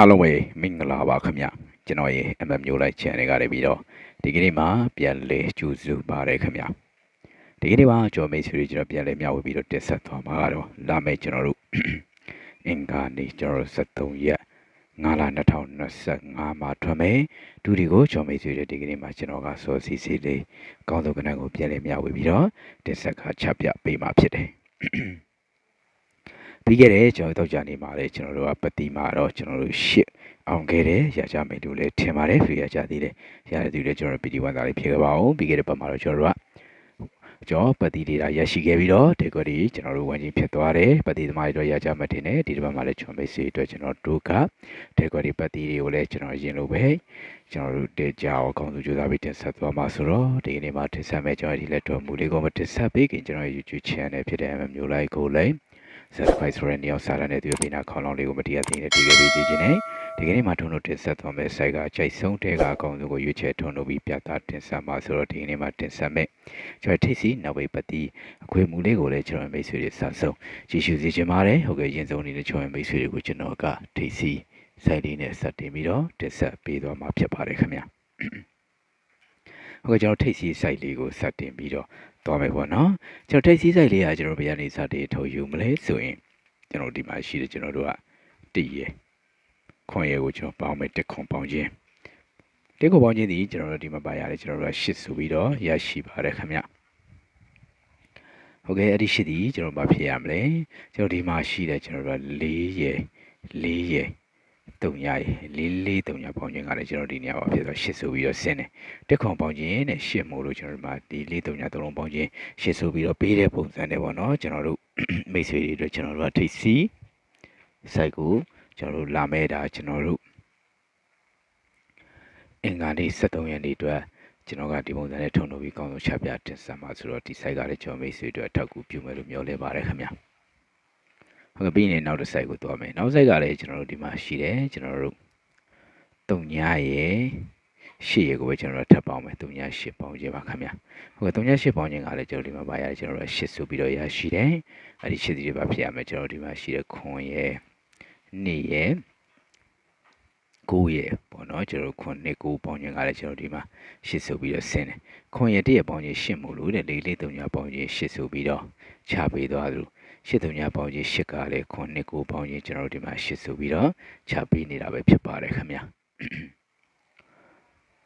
အားလုံးပဲမင်္ဂလာပါခင်ဗျကျွန်တော်ရေ MM မျိုးလိုက် channel ကနေပြီးတော့ဒီကနေ့မှာပြန်လဲကြိုးစုပါတယ်ခင်ဗျဒီကနေ့မှာကျွန်တော်မိတ်ဆွေတွေကျွန်တော်ပြန်လဲမျှဝေပြီးတော့တက်ဆက်သွားမှာကတော့လာမယ့်ကျွန်တော်တို့အင်္ဂါနေ့ကျွန်တော်တို့73ရက်9လ2025မှာထွက်မယ်ဒူဒီကိုကျွန်တော်မိတ်ဆွေတွေဒီကနေ့မှာကျွန်တော်ကစောစီစီလေးကောင်းဆုံးကဏ္ဍကိုပြန်လဲမျှဝေပြီးတော့တက်ဆက်ကချပြပေးမှာဖြစ်တယ် ပြီးခဲ့တဲ့ကျွန်တော်တို့တောက်ကြနေမှာလေကျွန်တော်တို့ကပတိမှာတော့ကျွန်တော်တို့ရှစ်အောင်ခဲ့တယ်ရကြမယ်လို့လည်းထင်ပါတယ်ဖေရကြသေးတယ်ရတဲ့သူတွေကျွန်တော်တို့ပတိဝန်သားလေးဖြေခဲ့ပါအောင်ပြီးခဲ့တဲ့ပတ်မှာတော့ကျွန်တော်တို့ကကျွန်တော်ပတိဒေတာရရှိခဲ့ပြီးတော့ဒီကွဒီကျွန်တော်တို့ဝင်ချင်းဖြစ်သွားတယ်ပတိသမားတွေတော့ရကြမယ်ထင်တယ်ဒီတစ်ပတ်မှာလည်းကျွန်တော်မိတ်ဆွေအတွက်ကျွန်တော်တို့ကဒီကွဒီပတိတွေကိုလည်းကျွန်တော်ရင်လို့ပဲကျွန်တော်တို့တေချာအောင်ကောင်းစုကြိုးစားပြီးတင်ဆက်သွားမှာဆိုတော့ဒီကနေ့မှာတင်ဆက်မယ်ကျွန်တော်ဒီလက်တော်မူလေးကိုမတင်ဆက်ပေးခင်ကျွန်တော် YouTube channel ဖြစ်တဲ့ MM မျိုးလိုက်ကိုလည်း subscribe ဆိုတဲ့နေရာစာရတဲ့သူပိနာခေါင်းလောင်းလေးကိုမတရားသိနေတည်ခဲ့ပြီးကြည့်ခြင်းနဲ့ဒီကနေ့မှာထုံလို့တင်ဆက်သွားမယ့် site ကကြိုက်ဆုံးတဲ့ကအကောင်စုကိုရွေးချယ်ထုံလို့ပြီးပြသတင်ဆက်မှာဆိုတော့ဒီကနေ့မှာတင်ဆက်မယ်ကျွန်တော်ထိစီနောက်ဝေးပတိအခွေမူလေးကိုလည်းကျွန်တော်မိတ်ဆွေတွေစဆုံးကြည့်ရှုစေချင်ပါတယ်ဟုတ်ကဲ့ရင်ဆုံးနေတဲ့ကျွန်တော်မိတ်ဆွေတွေကိုကျွန်တော်ကထိစီ site လေးနဲ့ဆက်တင်ပြီးတော့တင်ဆက်ပေးသွားမှာဖြစ်ပါတယ်ခင်ဗျာဟုတ်ကဲ့ကျွန်တော်ထိစီ site လေးကိုဆက်တင်ပြီးတော့ သွားမယ်ပေါ့နော်ကျွန်တော်ထိစီ site လေးကကျွန်တော်ဘယ်ကနေစတင်ထုတ်ယူမလဲဆိုရင်ကျွန်တော်ဒီမှာရှိတယ်ကျွန်တော်တို့ကတည်ရခွန်ရဲကိုကျွန်တော်ပေါင်းမယ်တက်ခွန်ပေါင်းခြင်းတက်ခွန်ပေါင်းခြင်းဒီကျွန်တော်တို့ဒီမှာပါရတယ်ကျွန်တော်တို့ကရှစ်ဆိုပြီးတော့ရရှိပါတယ်ခင်ဗျဟုတ်ကဲ့အဲ့ဒီရှစ်ဒီကျွန်တော်ဘာဖြစ်ရမလဲကျွန်တော်ဒီမှာရှိတယ်ကျွန်တော်တို့က၄ရဲ၄ရဲ တုံရရလေးလေးတုံရပေါင်းခြင်းကလည်းကျွန်တော်ဒီနေရာပါဖြစ်တော့ရှစ်ဆိုပြီးတော့ဆင်းတယ်တက်ခွန်ပေါင်းခြင်းနဲ့ရှစ်မို့လို့ကျွန်တော်တို့မှာဒီလေးတုံရသုံးလုံးပေါင်းခြင်းရှစ်ဆိုပြီးတော့ပေးတဲ့ပုံစံနဲ့ပေါ့နော်ကျွန်တော်တို့မိတ်ဆွေတွေအတွက်ကျွန်တော်တို့ကထိတ်စီ site ကိုကျွန်တော်တို့လာမဲ့တာကျွန်တော်တို့အင်္ဂါနေ့73ရက်နေ့အတွက်ကျွန်တော်ကဒီပုံစံနဲ့ထုံလို့ပြီးကောင်းဆုံးချပြတင်ဆက်မှာဆိုတော့ဒီ site ကလည်းကျွန်တော်မိတ်ဆွေတွေအတွက်အထောက်အကူပြုမယ်လို့မျှော်လင့်ပါတယ်ခင်ဗျာ ဟုတ်ကဲ့ပြီးရင်နောက်တစ် site ကိုသွားမယ်နောက် site ကလည်းကျွန်တော်တို့ဒီမှာရှိတယ်ကျွန်တော်တို့တုံညာရဲ့ရှေ့ရကိုပဲကျွန်တော်တို့ထပ်ပေါင်းမယ်တုံညာရှစ်ပေါင်းခြင်းပါခင်ဗျာဟုတ်ကဲ့တုံညာရှစ်ပေါင်းခြင်းကလည်းကျွန်တော်ဒီမှာပါရတယ်ကျွန်တော်တို့ရှစ်ဆိုပြီးတော့ရရှိတယ်အဲ့ဒီရှစ်စီတွေပါဖြစ်ရမယ်ကျွန်တော်ဒီမှာရှိတဲ့ခွန်ရဲ့နှစ်ရဲ့ကိုရဲ့ပေါ့နော်ကျွန်တော်ခွန်နှစ်ကိုပေါင်းခြင်းကလည်းကျွန်တော်ဒီမှာရှစ်ဆိုပြီးတော့ဆင်းတယ်ခွန်ရဲ့တည့်ရပေါင်းခြင်းရှစ်မို့လို့တဲ့လေးလေးတုံညာပေါင်းခြင်းရှစ်ဆိုပြီးတော့ချပေးသွားသလို ရှစ်တုံညာပေါင်းခြင်းရှစ်ကလည်းခွန်နှစ်ကိုပေါင်းခြင်းကျွန်တော်ဒီမှာရှစ်ဆိုပြီးတော့ချပေးနေတာပဲဖြစ်ပါတယ်ခင်ဗျာ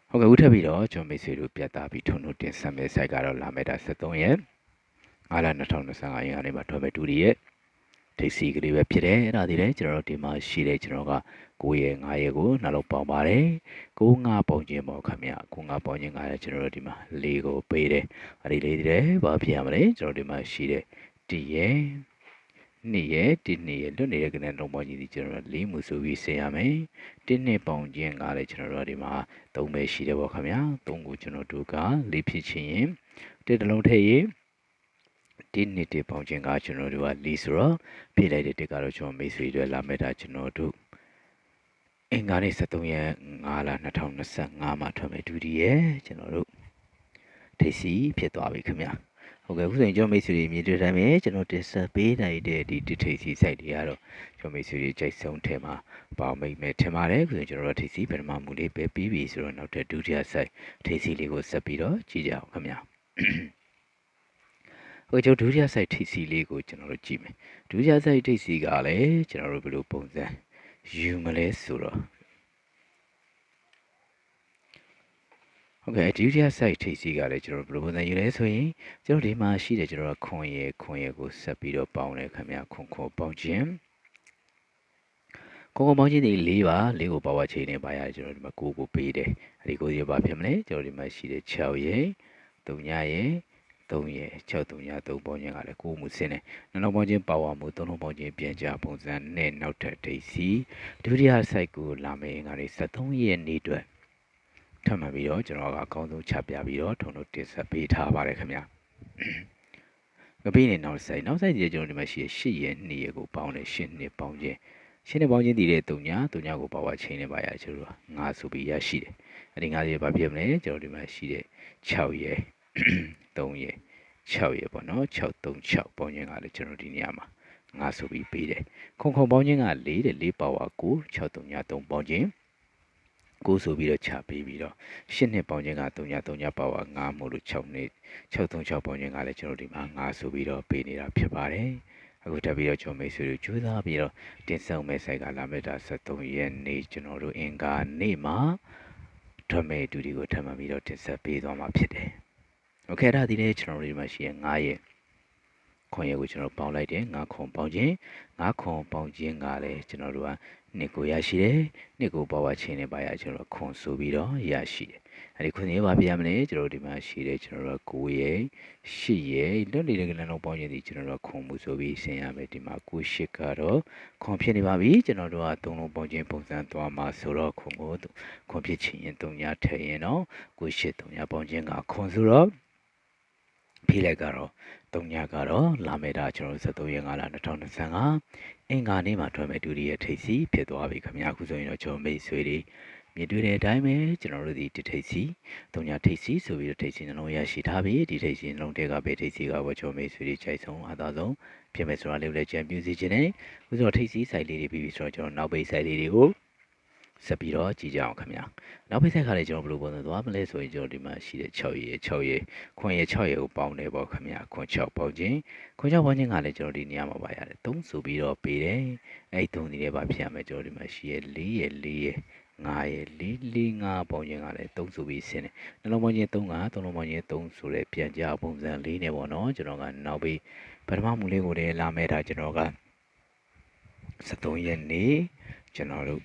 ဟုတ်ကဲ့ဦးထပ်ပြီးတော့ကျွန်တော်မိတ်ဆွေတို့ပြတ်သားပြီးထုံထုံတင်ဆက်မဲ့ site ကတော့လာမဲ့တာ73ရက်9လ2025ရက်နေ့မှာထွက်မဲ့တူရီရဲ့ထိပ်စီကလေးပဲဖြစ်တယ်အဲ့ဒါဒီလည်းကျွန်တော်တို့ဒီမှာရှိတယ်ကျွန်တော်က9ရက်9ရက်ကိုနှလုံးပေါင်းပါတယ်9 5ပုံချင်းပေါ့ခင်ဗျ9 5ပုံချင်းကလည်းကျွန်တော်တို့ဒီမှာ၄ကိုပေးတယ်အဲ့ဒီလေးဒီလည်းဘာဖြစ်ရမလဲကျွန်တော်ဒီမှာရှိတဲ့တရက် နှစ်ရက်ဒီနှစ်ရက်လွတ်နေတဲ့ကနေလုံးပေါင်းကြီးဒီကျွန်တော်လေးမှုဆိုပြီးဆင်ရမယ်တင်းနှစ်ပေါင်းချင်းကလည်းကျွန်တော်တို့ဒီမှာသုံးပဲရှိတယ်ပေါ့ခင်ဗျာသုံးကိုကျွန်တော်တို့ကလေးဖြစ်ချင်းရင်တစ်တလုံးထည့်ရင်ဒီနှစ်တပေါင်းချင်းကကျွန်တော်တို့ကလီဆိုတော့ပြည့်လိုက်တဲ့တစ်ကတော့ကျွန်တော်မိတ်ဆွေတွေလာမဲ့တာကျွန်တော်တို့အင်္ဂါနေ့73ရက်5လ2025မှာထွက်မယ်ဒူဒီရဲ့ကျွန်တော်တို့ထိပ်စီဖြစ်သွားပြီခင်ဗျာ ဟုတ်ကဲ့ခုဆိုရင်ကျွန်တော်မိတ်ဆွေတွေမြင်တွေ့တိုင်းပဲကျွန်တော်တင်ဆက်ပေးနိုင်တဲ့ဒီတိထိပ်စီ site တွေကတော့ကျွန်တော်မိတ်ဆွေတွေကြိုက်ဆုံးထဲမှာပေါမိတ်မဲ့ထင်ပါတယ်ခုဆိုရင်ကျွန်တော်တို့ထိပ်စီပထမမူလေးပဲပြီးပြီဆိုတော့နောက်ထပ်ဒုတိယ site ထိပ်စီလေးကိုဆက်ပြီးတော့ကြည့်ကြအောင်ခင်ဗျာဟိုကျွန်တော်ဒုတိယ site ထိပ်စီလေးကိုကျွန်တော်တို့ကြည့်မယ်ဒုတိယ site ထိပ်စီကလည်းကျွန်တော်တို့ဘယ်လိုပုံစံယူမလဲဆိုတော့ ဟုတ်ကဲ့ဒုတိယ site ထိပ်စီကလည်းကျွန်တော်တို့ဘယ်လိုပုံစံယူလဲဆိုရင်ကျွန်တော်ဒီမှာရှိတယ်ကျွန်တော်ကခွန်ရယ်ခွန်ရယ်ကိုဆက်ပြီးတော့ပေါင်းတယ်ခင်ဗျာခွန်ခွန်ပေါင်းခြင်းကိုကိုပေါင်းခြင်းဒီ၄ပါ၄ကိုပါဝါချိန်နေပါရတယ်ကျွန်တော်ဒီမှာ9ကိုပေးတယ်အဲ့ဒီကိုရပါဖြစ်မလဲကျွန်တော်ဒီမှာရှိတယ်6ရယ်3ညရယ်3ရယ်6 3ည3ပေါင်းခြင်းကလည်း9မှုစင်းတယ်နောက်ပေါင်းခြင်းပါဝါမှု3လုံးပေါင်းခြင်းပြန်ကြပုံစံနဲ့နောက်ထပ်ဒိတ်စီဒုတိယ site ကိုလာမယ်ငါတွေ73ရက်နေ့အတွက် ထပ်မှန်ပြီးတော့ကျွန်တော်ကအကောင်းဆုံးချပြပြီးတော့ထုံလို့တင်ဆက်ပေးထားပါတယ်ခင်ဗျာငပိနေနောက် site နောက် site ကြီးကျွန်တော်ဒီမှာရှိရ8ရက်2ရက်ကိုပေါင်းတယ်8နှစ်ပေါင်းခြင်းရှင်းနေပေါင်းချင်းတည်တဲ့တုံညာတုံညာကိုပါဝါချင်းနေပါရကျွန်တော်တို့ငါဆိုပြီးရရှိတယ်အဲ့ဒီငါးရက်ဘာဖြစ်မလဲကျွန်တော်ဒီမှာရှိတဲ့6ရက်3ရက်6ရက်ပေါ့နော်636ပေါင်းချင်းကလည်းကျွန်တော်ဒီနေရာမှာငါဆိုပြီးပေးတယ်ခုံခုံပေါင်းချင်းက4တဲ့4ပါဝါ9 63ပေါင်းချင်း ကိုဆိုပြီးတော့ချပေးပြီးတော့ရှစ်နှစ်ပေါင်းချင်းက3ည3ညပါဝါ9မို့လို့6နှစ်636ပေါင်းချင်းကလည်းကျွန်တော်ဒီမှာ9ဆိုပြီးတော့ပေးနေတာဖြစ်ပါတယ်အခုတက်ပြီးတော့ကျွန်တော်မိတ်ဆွေတို့ကြိုးစားပြီးတော့တင်ဆောင်မဲ့ဆိုင်ကလာမေတာ73ရက်နေ့ကျွန်တော်တို့အင်္ဂါနေ့မှာဓမေတူဒီကိုထပ်မံပြီးတော့တင်ဆက်ပေးသွားမှာဖြစ်တယ်။ Okay ဒါဒီနေ့ကျွန်တော်တို့ဒီမှာရှိရဲ့9ရက်ခွန်ရက်ကိုကျွန်တော်ပေါင်းလိုက်တယ်9ခွန်ပေါင်းခြင်း9ခွန်ပေါင်းခြင်းကလည်းကျွန်တော်တို့က နှစ်ကိုရရှိတယ်နှစ်ကိုပေါ်ပါခြင်းနဲ့ပါရကျွန်တော်ခွန်ဆိုပြီးတော့ရရှိတယ်အဲဒီခွန်ကြီးပါပြရမလဲကျွန်တော်ဒီမှာရှိတယ်ကျွန်တော်တို့9ရက်10ရက်လွတ်နေတဲ့ကနလုံးပေါင်းခြင်းဒီကျွန်တော်တို့ခွန်မှုဆိုပြီးဆင်ရမယ်ဒီမှာ9 10ကတော့ခွန်ဖြစ်နေပါပြီကျွန်တော်တို့ကသုံးလုံးပေါင်းခြင်းပုံစံသွားမှာဆိုတော့ခွန်ကိုခွန်ဖြစ်ခြင်းရင်3ညထည့်ရင်တော့9 10 3ညပေါင်းခြင်းကခွန်ဆိုတော့ဖိလိုက်ကတော့ ၃ညကတော့လာမေတာကျွန်တော်73ရက်5လ2025အင်္ဂါနေ့မှာထွက်မဲ့ဒုတိယထိပ်စီဖြစ်သွားပြီခင်ဗျာအခုဆိုရင်တော့ကျွန်တော်မိတ်ဆွေတွေမြင်တွေ့တဲ့အတိုင်းပဲကျွန်တော်တို့ဒီထိပ်စီ၃ညထိပ်စီဆိုပြီးတော့ထိပ်စီနှလုံးရရှိထားပြီဒီထိပ်စီနှလုံးတွေကပဲထိပ်စီကဘောကျွန်တော်မိတ်ဆွေတွေခြိုက်ဆုံးအသာဆုံးဖြစ်မဲ့ဆိုတာလေးကိုလည်းကြံပြူစီခြင်းနဲ့ဥဆိုတော့ထိပ်စီဆိုင်လေးတွေပြီးပြီဆိုတော့ကျွန်တော်နောက်ပိတ်ဆိုင်လေးတွေကို ဆက်ပြီးတော့ကြည့်ကြအောင်ခင်ဗျာနောက်ပိတ်ဆက်ကလည်းကျွန်တော်ဘယ်လိုပုံစံသွားမလဲဆိုရင်ကျွန်တော်ဒီမှာရှိတဲ့6ရေ6ရေခွန်ရေ6ရေကိုပေါင်းတယ်ပေါ့ခင်ဗျာခွန်6ပေါင်းခြင်းခွန်6ပေါင်းခြင်းကလည်းကျွန်တော်ဒီနေရာမှာပါရတယ်3ဆိုပြီးတော့ပေးတယ်အဲ့3ဒီလေးပါဖြစ်ရမယ်ကျွန်တော်ဒီမှာရှိရဲ့4ရေ4ရေ9ရေ4 4 5ပေါင်းခြင်းကလည်း3ဆိုပြီးဆင်းတယ်နှလုံးပေါင်းခြင်း3က3လုံးပေါင်းခြင်း3ဆိုတဲ့ပြန်ကြပုံစံလေးနဲ့ပေါ့နော်ကျွန်တော်ကနောက်ပြီးပထမမူလေးကိုလည်းလာမဲ့တာကျွန်တော်က73ရက်နေ့ကျွန်တော်တို့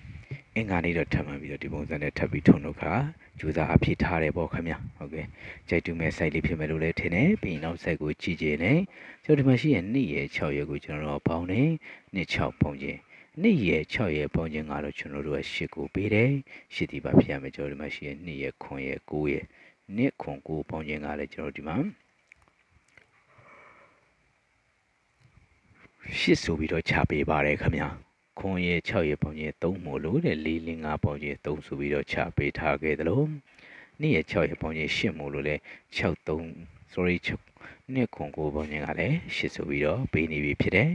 အင်္ဂါနေ့တော့ထပ်မှန်ပြီးတော့ဒီပုံစံနဲ့ထပ်ပြီးထုံထုတ်ခါကြိုးစားအဖြစ်ထားတယ်ပေါ့ခင်ဗျဟုတ်ကဲ့ကြိုက်တူမဲ့ site လေးဖြစ်မယ်လို့လည်းထင်တယ်ပြီးရင်နောက် site ကိုကြည့်ကြည့်နေကျွန်တော်ဒီမှာရှိရဲ့2ရဲ့6ရဲ့ကိုကျွန်တော်တို့ပေါင်းနေ26ပုံချင်း2ရဲ့6ရဲ့ပုံချင်းကတော့ကျွန်တော်တို့က8ကိုပေးတယ်8ဒီပါဖြစ်ရမယ်ကျွန်တော်ဒီမှာရှိရဲ့2ရဲ့9ရဲ့9ရဲ့2ခွန်9ပုံချင်းကလည်းကျွန်တော်ဒီမှာရှစ်ဆိုပြီးတော့ချပေးပါတယ်ခင်ဗျာ ခွန်ရဲ့6ရဲ့ပုံချင်း3မို့လို့တဲ့4 5 5ပုံချင်း3ဆိုပြီးတော့ချပေးထားခဲ့သလိုနေ့ရဲ့6ရဲ့ပုံချင်း8မို့လို့လဲ6 3 sorry 6နှစ်ခွန်ကိုပုံချင်းကလည်း8ဆိုပြီးတော့ပေးနေပြီဖြစ်တယ်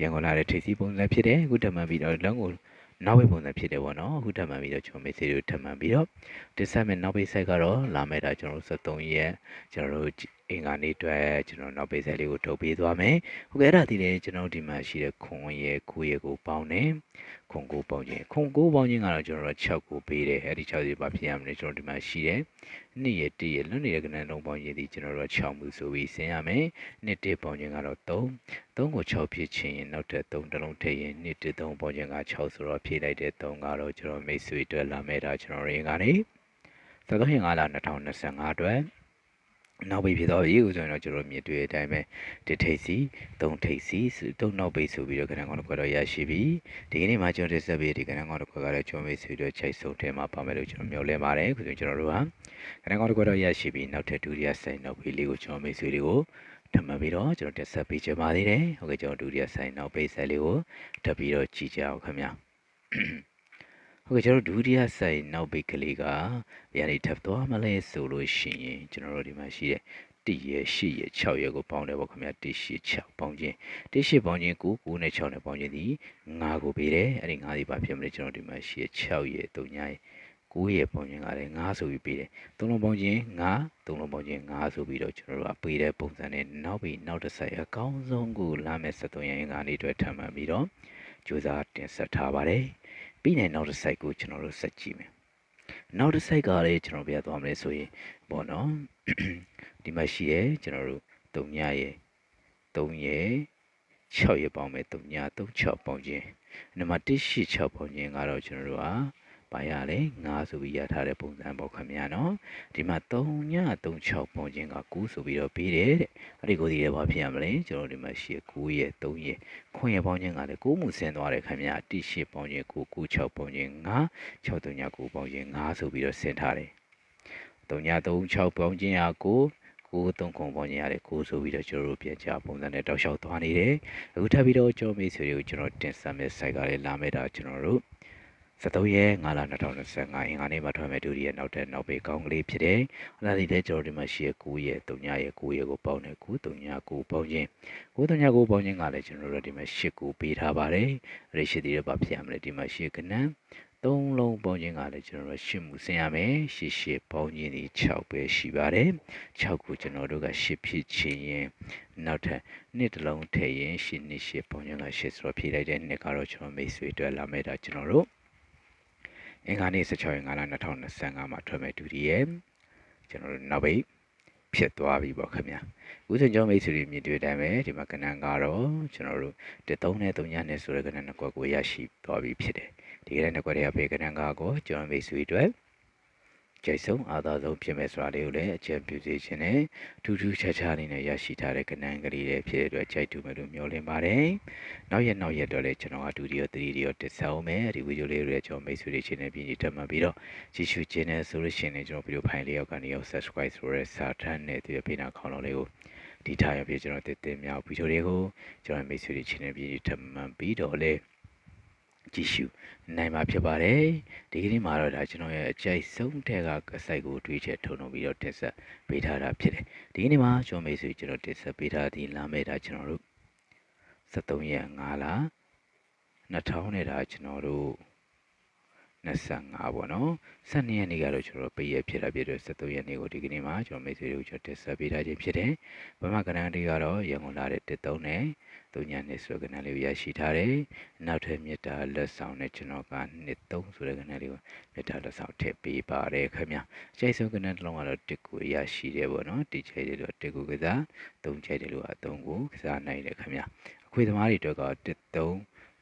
ရန်ကုန်လာတဲ့ထိပ်စီးပုံစံဖြစ်တယ်အခုတမန်ပြီးတော့လမ်းကို နောက်ဝေးပုံစံဖြစ်တယ်ပေါ့နော်အခုထပ်မှန်ပြီးတော့ကျွန်တော်မေ့ဆေးတွေကိုထပ်မှန်ပြီးတော့ဒီဆက်မဲ့နောက်ပိတ်ဆက်ကတော့လာမဲ့တာကျွန်တော်73ရက်ကျွန်တော်တို့အင်္ဂါနေ့အတွက်ကျွန်တော်နောက်ပိတ်ဆက်လေးကိုထုတ်ပေးသွားမယ်ဟုတ်ကဲ့အဲ့ဒါဒီလေကျွန်တော်ဒီမှာရှိတဲ့ခွန်ရဲ့ကိုရဲ့ကိုပေါင်းတယ် ခွန်ကိုပေါင်းခြင်းခွန်ကိုပေါင်းခြင်းကတော့ကျွန်တော်6ကိုပေးတယ်အဲ့ဒီ6စီပါဖြစ်ရမလဲကျွန်တော်ဒီမှာရှိတယ်နှစ်ရဲ့တရဲ့လွတ်နေတဲ့ကဏ္ဍလုံးပေါင်းခြင်းဒီကျွန်တော်တို့6မှုဆိုပြီးဆင်းရမယ်နှစ်တစ်ပေါင်းခြင်းကတော့3 3ကို6ဖြစ်ခြင်းရင်နောက်ထပ်3တလုံးထည့်ရင်နှစ်တစ်3ပေါင်းခြင်းက6ဆိုတော့ဖြည့်လိုက်တဲ့3ကတော့ကျွန်တော်မိတ်ဆွေအတွက်လာမဲ့တာကျွန်တော်ရင်းကနေ33ရက်5လ2025အတွက် နောက်ပိတ်ဖြစ်သွားပြီဆိုရင်တော့ကျွန်တော်မြင်တွေ့တဲ့အတိုင်းပဲတစ်ထိပ်စီသုံးထိပ်စီသုံးနောက်ပိတ်ဆိုပြီးတော့ခဏကောင်တစ်ခွက်တော့ရရှိပြီဒီကနေ့မှကျွန်တော်တက်ဆက်ပြီးဒီခဏကောင်တစ်ခွက်ကလည်းကျွန်တော်မိတ်ဆွေတို့ချိတ်ဆုံးထဲမှာပါမယ်လို့ကျွန်တော်မျှော်လင့်ပါတယ်ခုဆိုကျွန်တော်တို့ကခဏကောင်တစ်ခွက်တော့ရရှိပြီနောက်ထပ်ဒုတိယဆိုင်နောက်ပိတ်လေးကိုကျွန်တော်မိတ်ဆွေတွေကိုထပ်မံပြီးတော့ကျွန်တော်တက်ဆက်ပေးချင်ပါသေးတယ်ဟုတ်ကဲ့ကျွန်တော်ဒုတိယဆိုင်နောက်ပိတ်ဆက်လေးကိုထပ်ပြီးတော့ကြည့်ကြအောင်ခင်ဗျာ ဟုတ်ကဲ့ကျွန်တော်ဒုတိယဆိုင်နောက်ပိတ်ကလေးကဘယ်ကနေထပ်သွားမလဲဆိုလို့ရှိရင်ကျွန်တော်တို့ဒီမှာရှိတဲ့1ရ8ရ6ရကိုပေါင်းတယ်ပေါ့ခင်ဗျာ1 8 6ပေါင်းခြင်း1 8ပေါင်းခြင်း9 9နဲ့6နဲ့ပေါင်းခြင်းဒီ9ကိုပေးတယ်အဲ့ဒီ9ဒီပါဖြစ်မလဲကျွန်တော်ဒီမှာရှိ6ရ3ညရ9ရပေါင်းခြင်းကလည်း9ဆိုပြီးပေးတယ်3လုံးပေါင်းခြင်း9 3လုံးပေါင်းခြင်း9ဆိုပြီးတော့ကျွန်တော်တို့ကပေးတဲ့ပုံစံနဲ့နောက်ပြီးနောက်တစ်ဆိုင်အကောင်းဆုံးကိုလာမဲ့73ရင်းကနေအတွက်ထပ်မှန်ပြီးတော့ကြိုးစားတင်ဆက်ထားပါတယ် ပြီးရင်နောက်တစ် site ကိုကျွန်တော်တို့ဆက်ကြည့်မယ်နောက်တစ် site ကလည်းကျွန်တော်ပြသွားမလဲဆိုရင်ပေါ့နော်ဒီမှာရှိရဲကျွန်တော်တို့3ညရဲ့3ရဲ့6ရဲ့ပေါင်းမယ်3ည3 6ပေါင်းခြင်းနံပါတ်1 8 6ပေါင်းခြင်းကတော့ကျွန်တော်တို့က ပါရလဲ9ဆိုပြီးရထားတဲ့ပုံစံပေါ့ခင်ဗျာနော်ဒီမှာ3ည36ပုံချင်းက9ဆိုပြီးတော့ပြီးတယ်တဲ့အဲ့ဒီကိုဒီလည်းဘာဖြစ်ရမလဲကျွန်တော်ဒီမှာရှိ9ရဲ့3ရဲ့ခွင့်ရပေါင်းချင်းကလည်း9မှုဆင်းသွားတယ်ခင်ဗျာ1 8ပေါင်းချင်း9 9 6ပေါင်းချင်း9 6 3ည9ပေါင်းချင်း9ဆိုပြီးတော့ဆင်းထားတယ်3ည3 6ပေါင်းချင်းဟာ9ကိုသုံးခုပေါင်းညရတယ်ကိုဆိုပြီးတော့ကျွန်တော်တို့ပြန်ကြပုံစံနဲ့တောက်လျှောက်သွားနေတယ်အခုထပ်ပြီးတော့ကြောမေးဆွေတွေကိုကျွန်တော်တင်ဆက်မဲ့ site ကလည်းလာမဲ့တာကျွန်တော်တို့ 73ရက်5လ2025အင်္ဂါနေ့မှာထွက်မဲ့ဒုတိယနောက်တဲ့နောက်ပေကောင်းကလေးဖြစ်တယ်။အဲ့ဒါဒီလည်းကျွန်တော်ဒီမှာရှိရ9ရက်3ရက်9ရက်ကိုပေါင်းတယ်9 3ရက်9ပေါင်းခြင်း9 3ရက်9ပေါင်းခြင်းကလည်းကျွန်တော်တို့ဒီမှာ8ကိုပေးထားပါတယ်။အဲ့ဒီ8ဒီတော့ဘာဖြစ်ရမလဲဒီမှာရှိကနန်းသုံးလုံးပေါင်းခြင်းကလည်းကျွန်တော်တို့ရှစ်မှုဆင်ရမယ်ရှစ်ရှစ်ပေါင်းခြင်းဒီ6ပဲရှိပါတယ်6ကိုကျွန်တော်တို့ကရှစ်ဖြစ်ခြင်းရင်နောက်ထပ်နှစ်တစ်လုံးထည့်ရင်ရှစ်နှစ်ရှစ်ပေါင်းခြင်းကရှစ်ဆိုတော့ဖြည့်လိုက်တဲ့နှစ်ကတော့ကျွန်တော်မိတ်ဆွေတွေ့လာမဲ့တာကျွန်တော်တို့ အင်္ဂါနေ့16ရက်5လ2025မှာထွက်မဲ့ဒုတိယကျွန်တော်တို့နောက်ပိတ်ဖြစ်သွားပြီပေါ့ခင်ဗျာဦးစင်ကျော်မိတ်ဆွေတွေမြင်တွေ့တိုင်းပဲဒီမှာကဏ္ဍကတော့ကျွန်တော်တို့3နဲ့3ညနဲ့ဆိုတဲ့ကဏ္ဍနှစ်ကွက်ကိုရရှိသွားပြီဖြစ်တယ်ဒီကနေ့ကွက်တွေကဘေကဏ္ဍကကိုကျွန်တော်မိတ်ဆွေတွေ ကျိတ်ဆုံးအာသာဆုံးဖြစ်မဲ့ဆိုတာလေးကိုလည်းအချက်ပြုစေခြင်းနဲ့ထူးထူးခြားခြားအနေနဲ့ရရှိထားတဲ့ကဏ္ဍကလေးတွေဖြစ်တဲ့အတွက်ကြိုက်တူမယ်လို့မျှော်လင့်ပါတယ်။နောက်ရက်နောက်ရက်တော့လည်းကျွန်တော်က2ဒီရော3ဒီရောတက်ဆောင်မယ်ဒီဗီဒီယိုလေးတွေကျွန်တော်မိတ်ဆွေတွေချင်းနဲ့ပြင်ကြီးတက်မှပြီးတော့ကြည့်ရှုခြင်းနဲ့ဆိုလို့ရှိရင်ကျွန်တော်ဗီဒီယိုဖိုင်လေးရောက်ကနေရောက် subscribe ဆိုရဲစာထမ်းနဲ့ဒီပေးနာခေါင်းလုံးလေးကိုဒီထားရပြကျွန်တော်တက်တင်မြောက်ဗီဒီယိုတွေကိုကျွန်တော်မိတ်ဆွေတွေချင်းနဲ့ပြင်ကြီးတက်မှပြီးတော့လေ ကြည့်ရှုနိုင်မှာဖြစ်ပါတယ်ဒီကနေ့မှာတော့ဒါကျွန်တော်ရဲ့အကြိုက်ဆုံးတဲ့ကစိုက်ကိုတွေးချက်ထုံထုံပြီးတော့တင်ဆက်ပေးထားတာဖြစ်တယ်ဒီကနေ့မှာကျွန်တော်မိတ်ဆွေကျွန်တော်တင်ဆက်ပေးထားသည်လာမဲ့ဒါကျွန်တော်တို့73ရက်5လ2000နဲ့ဒါကျွန်တော်တို့25ပေါ့နော်12ရက်နေ့ကတော့ကျွန်တော်ပိတ်ရဖြစ်တာဖြစ်တဲ့73ရက်နေ့ကိုဒီကနေ့မှာကျွန်တော်မိတ်ဆွေတို့ကျွန်တော်တင်ဆက်ပေးထားခြင်းဖြစ်တယ်။ဗမာကဏ္ဍတွေကတော့ရန်ကုန်လာတဲ့13နဲ့ 3ညနေဆိုတဲ့ကဏ္ဍလေးကိုရရှိထားတယ်။နောက်ထပ်မြေတာလက်ဆောင်နဲ့ကျွန်တော်ကနှစ်3ဆိုတဲ့ကဏ္ဍလေးကိုမြေတာလက်ဆောင်ထည့်ပေးပါတယ်ခင်ဗျာ။အကျိဆုံးကဏ္ဍတစ်လုံးကတော့တစ်ကိုရရှိတယ်ပေါ့နော်။တစ်ချိုက်တယ်လို့တစ်ကိုကစား3ချိုက်တယ်လို့အ3ကိုကစားနိုင်တယ်ခင်ဗျာ။အခွေသမားတွေတော့ကတစ်3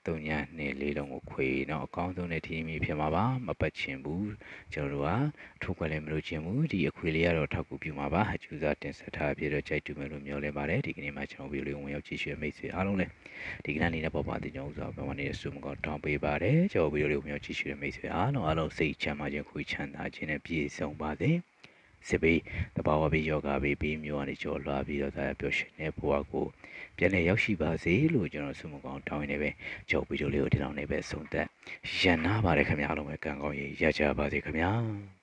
တုံညာနဲ့လေးလုံးကိုခွေတော့အကောင်းဆုံးနဲ့ทีမီဖြစ်မှာပါမပတ်ချင်ဘူးကျွန်တော်တို့ကထိုးခွက်လည်းမလို့ချင်ဘူးဒီအခွေလေးကတော့ထောက်ကူပြုမှာပါအကျူစားတင်ဆက်ထားပြတော့ကြိုက်တူမယ်လို့မျှော်လင့်ပါတယ်ဒီကနေ့မှကျွန်တော်ဗီဒီယိုလေးဝင်ရောက်ကြည့်ရှုမိတ်ဆွေအားလုံးလည်းဒီကနေ့အနေနဲ့ပေါ်ပါတဲ့ကျွန်တော်ဆိုဘယ်မှာနေတဲ့စုမကောတောင်းပေးပါတယ်ကျွန်တော်ဗီဒီယိုလေးဝင်ရောက်ကြည့်ရှုတဲ့မိတ်ဆွေအားလုံးအားလုံးစိတ်ချမ်းသာခြင်းခွေချမ်းသာခြင်းနဲ့ပြည့်စုံပါစေ စစ်ပေးတဘာဝပေးယောဂပေးပြီးမျိုးကနေကြော်လွှားပြီးတော့ဒါပျော်ရွှင်တဲ့ဘဝကိုပြန်လည်ရောက်ရှိပါစေလို့ကျွန်တော်ဆုမကောင်းတောင်းနေပဲကြော်ဗီဒီယိုလေးကိုဒီလောက်နေပဲဆုံးသက်ရန်နာပါတယ်ခင်ဗျားအားလုံးပဲကံကောင်းရေးရကြပါစေခင်ဗျာ